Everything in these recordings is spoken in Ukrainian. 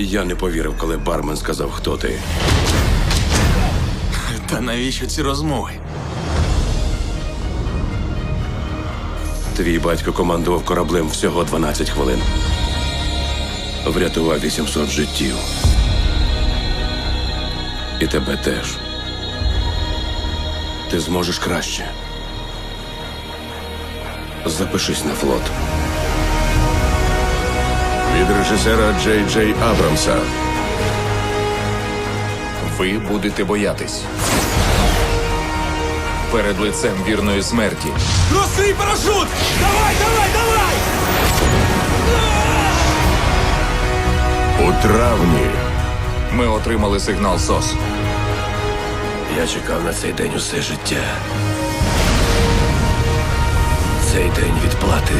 Я не повірив, коли бармен сказав, хто ти. Та навіщо ці розмови? Твій батько командував кораблем всього 12 хвилин. Врятував 800 життів. І тебе теж. Ти зможеш краще. Запишись на флот. Від режисера Джей Джей Абрамса. Ви будете боятись. Перед лицем вірної смерті Розкрий парашут! Давай, давай, давай! У травні ми отримали сигнал СОС. Я чекав на цей день усе життя. Цей день відплати.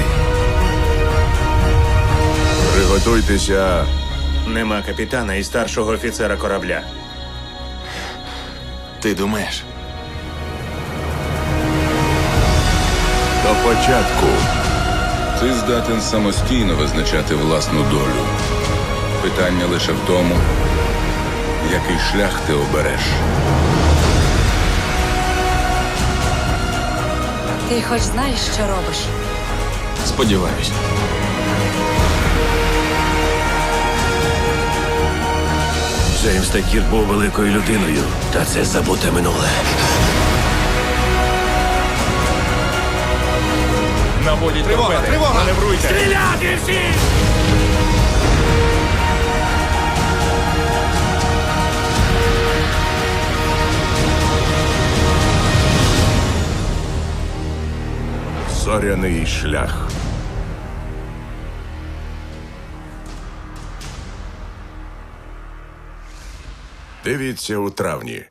Приготуйтеся Нема капітана і старшого офіцера корабля. Ти думаєш? до початку. Ти здатен самостійно визначати власну долю. Питання лише в тому, який шлях ти обереш. Ти хоч знаєш, що робиш? Сподіваюсь. Джеймс Текір був великою людиною, та це забуте минуле. Наводіть тривога, тривога! Маневруйте! Зоряний шлях. Дивіться у травні.